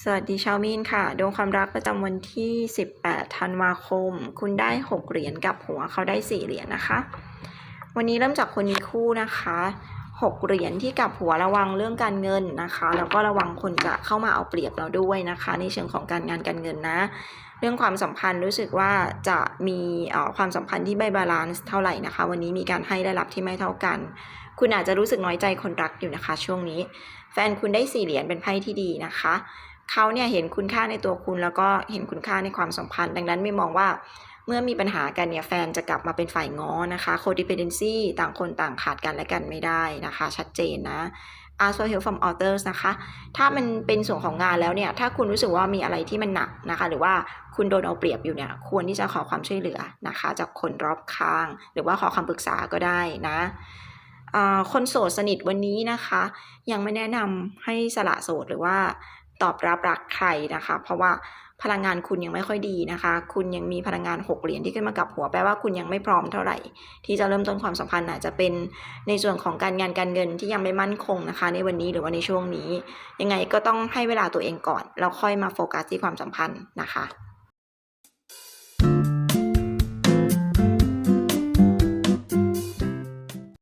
สวัสดีชาวมีนค่ะ ดวงความรักประจำวันที่ 18 ธันวาคม คุณได้ 6 เหรียญกับหัวเขาได้ 4 เหรียญนะคะ วันนี้เริ่มจากคนมีคู่นะคะ 6 เหรียญที่กับหัวระวังเรื่องการเงินนะคะ แล้วก็ระวังคนจะเข้ามาเอาเปรียบเราด้วยนะคะ ในเชิงของการงานการเงินนะ เรื่องความสัมพันธ์รู้สึกว่าจะมีความสัมพันธ์ที่ไม่บาลานซ์เท่าไหร่นะคะ วันนี้มีการให้และรับที่ไม่เท่ากัน คุณอาจจะรู้สึกน้อยใจคนรักอยู่นะคะ ช่วงนี้ แฟนคุณได้สี่เหรียญเป็นไพ่ที่ดีนะคะ เขาเนี่ยเห็นคุณค่าในตัวคุณแล้วก็เห็นคุณค่าในความสัมพันธ์ ดังนั้นไม่มองว่าเมื่อมีปัญหากันเนี่ยแฟนจะกลับมาเป็นฝ่ายง้อนะคะ codependency ต่างคนต่างขาดกันและกันไม่ได้นะคะ ชัดเจนนะ ask for help from others นะคะ ถ้ามันเป็นส่วนของงานแล้วเนี่ย ถ้าคุณรู้สึกว่ามีอะไรที่มันหนักนะคะ หรือว่าคุณโดนเอาเปรียบอยู่เนี่ย ควรที่จะขอความช่วยเหลือนะคะ จากคนรอบข้าง หรือว่าขอคำปรึกษาก็ได้นะอ่าคนโสดสนิทวันนี้นะคะ ยังไม่แนะนำให้สละโสดหรือว่า ตอบรับรักใครนะคะ เพราะว่าพลังงานคุณยังไม่ค่อยดีนะคะ คุณยังมีพลังงานหกเหรียญที่ขึ้นมากับหัวแปลว่าคุณยังไม่พร้อมเท่าไหร่ ที่จะเริ่มต้นความสัมพันธ์อาจจะเป็นในส่วนของการงานการเงินที่ยังไม่มั่นคงนะคะ ในวันนี้หรือว่าในช่วงนี้ ยังไงก็ต้องให้เวลาตัวเองก่อน แล้วค่อยมาโฟกัสที่ความสัมพันธ์นะคะ